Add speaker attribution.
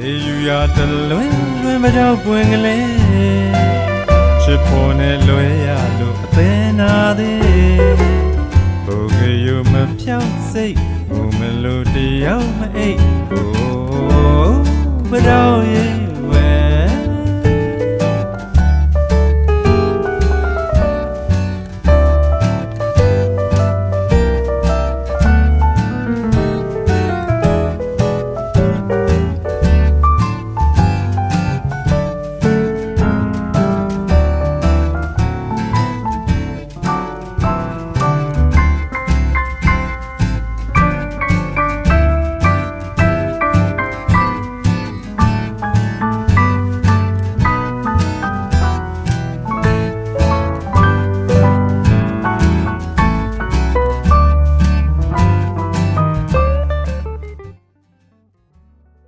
Speaker 1: လေယူရတလွင်လွင်မတော့ပွင့်ကလေးချစ်ဖို့နဲ့လွယ်ရလို့အသေးနာသေးဘုကယူမဖြောင်းစိတ်ဘုမလို့တယောက်မအိတ်ဘိုးမတော့ရဲ့